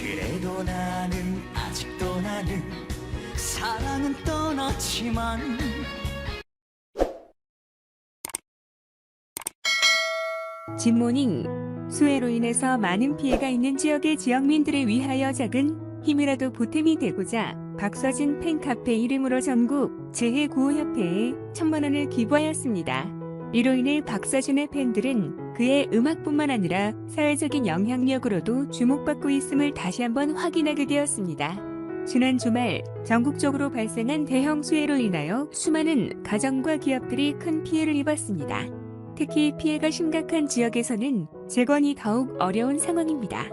그래도 나는 아직도 나는 사랑은 떠났지만 진모닝 수해로 인해서 많은 피해가 있는 지역의 지역민들을 위하여 작은 힘이라도 보탬이 되고자 박서진 팬카페 이름으로 전국 재해구호협회에 천만 원을 기부하였습니다. 이로 인해 박서진의 팬들은 그의 음악뿐만 아니라 사회적인 영향력으로도 주목받고 있음을 다시 한번 확인하게 되었습니다. 지난 주말 전국적으로 발생한 대형 수해로 인하여 수많은 가정과 기업들이 큰 피해를 입었습니다. 특히 피해가 심각한 지역에서는 재건이 더욱 어려운 상황입니다.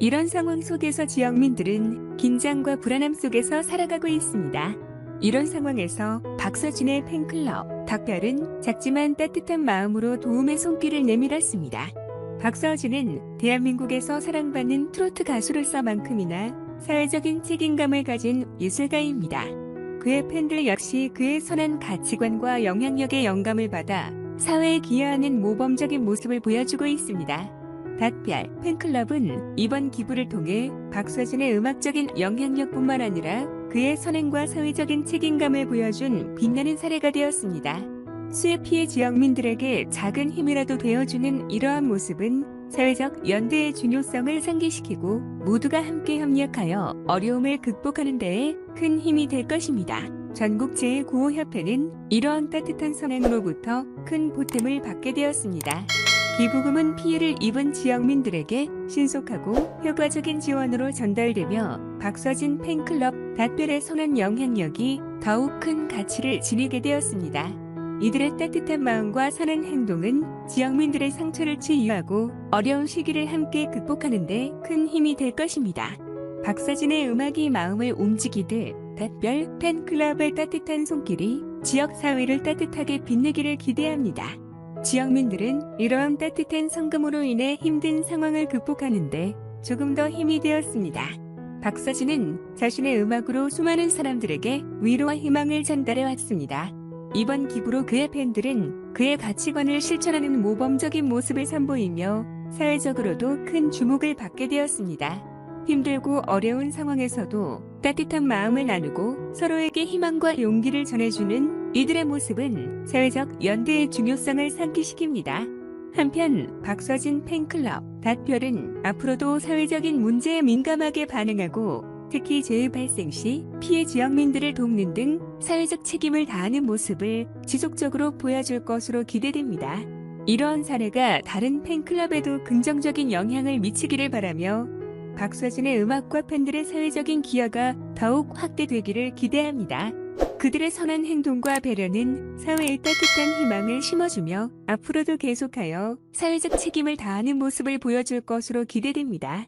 이런 상황 속에서 지역민들은 긴장과 불안함 속에서 살아가고 있습니다. 이런 상황에서 박서진의 팬클럽 닭별은 작지만 따뜻한 마음으로 도움의 손길을 내밀었습니다. 박서진은 대한민국에서 사랑받는 트로트 가수로서만큼이나 사회적인 책임감을 가진 예술가입니다. 그의 팬들 역시 그의 선한 가치관과 영향력에 영감을 받아 사회에 기여하는 모범적인 모습을 보여주고 있습니다. 닷별 팬클럽은 이번 기부를 통해 박서진의 음악적인 영향력뿐만 아니라 그의 선행과 사회적인 책임감을 보여준 빛나는 사례가 되었습니다. 수해 피해 지역민들에게 작은 힘이라도 되어주는 이러한 모습은 사회적 연대의 중요성을 상기시키고 모두가 함께 협력하여 어려움을 극복하는 데에 큰 힘이 될 것입니다. 전국재해구호협회는 이러한 따뜻한 선행으로부터 큰 보탬을 받게 되었습니다. 기부금은 피해를 입은 지역민들에게 신속하고 효과적인 지원으로 전달되며 박서진 팬클럽 닷별의 선한 영향력이 더욱 큰 가치를 지니게 되었습니다. 이들의 따뜻한 마음과 선한 행동은 지역민들의 상처를 치유하고 어려운 시기를 함께 극복하는 데 큰 힘이 될 것입니다. 박서진의 음악이 마음을 움직이듯 닷별 팬클럽의 따뜻한 손길이 지역 사회를 따뜻하게 빛내기를 기대합니다. 지역민들은 이러한 따뜻한 성금으로 인해 힘든 상황을 극복하는데 조금 더 힘이 되었습니다. 박서진은 자신의 음악으로 수많은 사람들에게 위로와 희망을 전달해 왔습니다. 이번 기부로 그의 팬들은 그의 가치관을 실천하는 모범적인 모습을 선보이며 사회적으로도 큰 주목을 받게 되었습니다. 힘들고 어려운 상황에서도 따뜻한 마음을 나누고 서로에게 희망과 용기를 전해주는 이들의 모습은 사회적 연대의 중요성을 상기시킵니다. 한편 박서진 팬클럽 닷별은 앞으로도 사회적인 문제에 민감하게 반응하고 특히 재해 발생 시 피해 지역민들을 돕는 등 사회적 책임을 다하는 모습을 지속적으로 보여줄 것으로 기대됩니다. 이러한 사례가 다른 팬클럽에도 긍정적인 영향을 미치기를 바라며 박서진의 음악과 팬들의 사회적인 기여가 더욱 확대되기를 기대합니다. 그들의 선한 행동과 배려는 사회에 따뜻한 희망을 심어주며 앞으로도 계속하여 사회적 책임을 다하는 모습을 보여줄 것으로 기대됩니다.